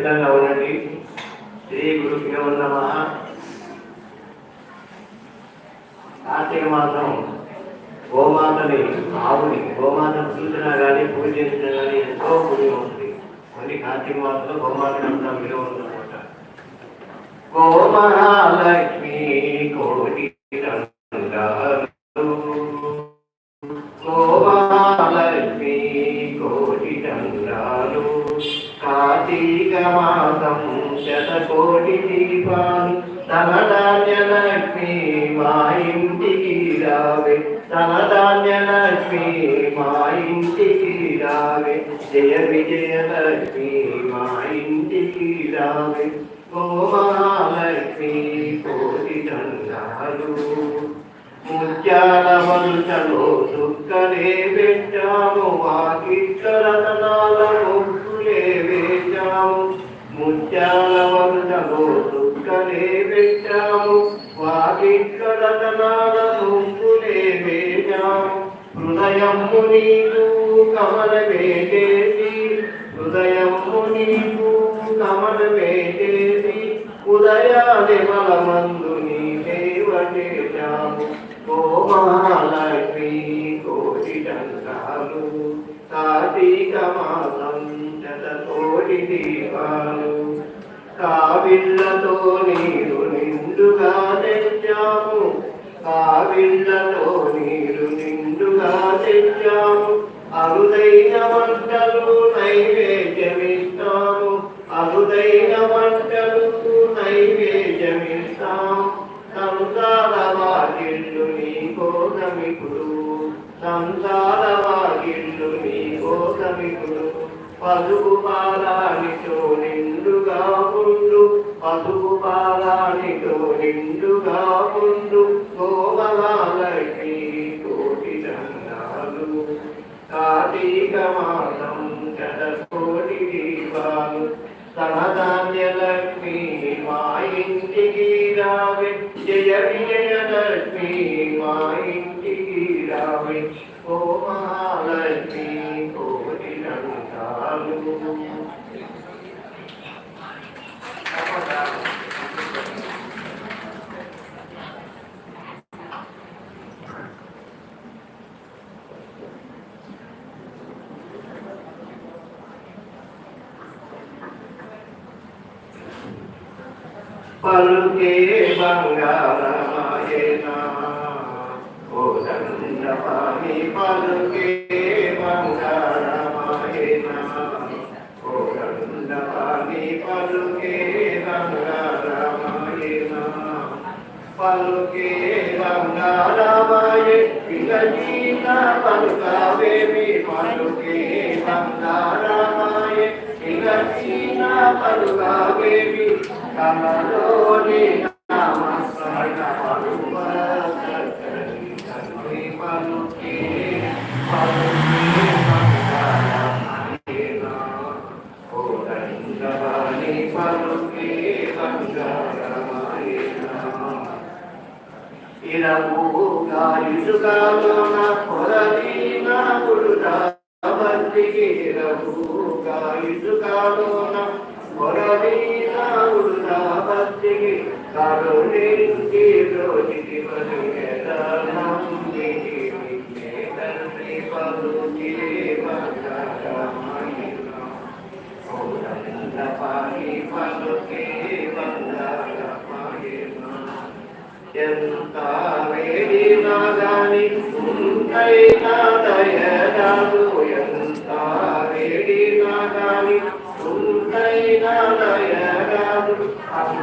సిద్ధంగా ఉండండి. శ్రీ గురుభ్యో నమ. కార్తీక మాసం గోమాతని ఆవుని గోమాతను చూసినా కానీ పూజ చేసినా కానీ ఎంతో పుణ్యం ఉంది కొన్ని కార్తీక మాసంలో గోమాతని అంతా విలువ ఉందన్నమాట. గోమహాలక్ష్మి కోటి కోటి దీపాలు ధనధాన్య లక్ష్మి మా ఇంటికి రావే ధనధాన్య లక్ష్మి మా ఇంటికి రావే జయ విజయ లక్ష్మి మా ఇంటికి రావే ఓ మహాలక్ష్మి కోటి దండాలు ముత్యాల వరుసలో దుఃఖలే పెట్టాము వాకి హృదయము నీకు కమల చేసి హృదయము నీకు కమల చేసి ఉదయాది బలమందు నీ దేవచేశాము గోమాలక్ష్మి కోటి దండాలు కార్తీక మాసం శతకోటి దీపాలు. కావిళ్ళతో నీరు నిండుగా తెచ్చాము. కావిళ్ళతో సంసార మీ నీ కోసమికుడు పసుపు పాలానితో నిండుగా ఉండు. పసుపు పాలానితో నిండుగా ఉండు. గోమలాలకి కోటి దండాలు. కార్తీక మాసం శతకోటి దీపాలు. సనధాన్య లక్ష్మి మా ఇంటికి రావే జయ విజయ లక్ష్మి మా ఇంటికి రావే ఓ మహాలక్ష్మి కోటి దండాలు పలుకే బంగారమాయేనా ఓ దండపాణి పలుకే బంగారమాయేనా ఓ దండపాణి పలుకే బంగారమాయేనా పలుకే బంగారమాయే పిల్లజీన పలుకావేమి పలుకే బంగారమాయే పిల్లజీన పలుకావేమి కమలోని నామస్మరణ పలుకే పలుకే ఇరవుగా ఇసుకలోన పొరదీన ఉడుదాబద్దికి ఇరవుగా కరుణించి రోజుకి పలుకెదనంది తండ్రి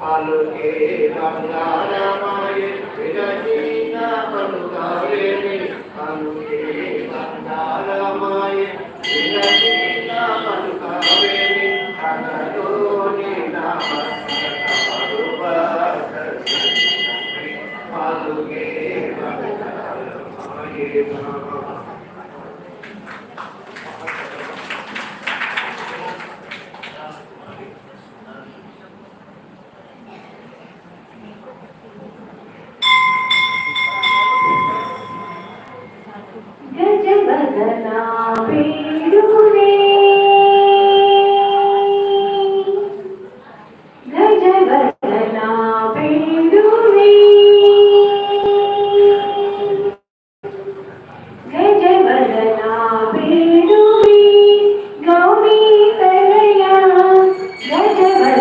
పలుకే బంగారమాయ విరచిన పలుకారేణి పలుకే బంగారమాయ విరచిన పలుకారేణి అనలోని నమస్కారుప పలుకే బంగారమాయ నమః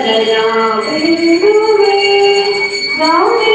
I Rama Hare Rama Rama Rama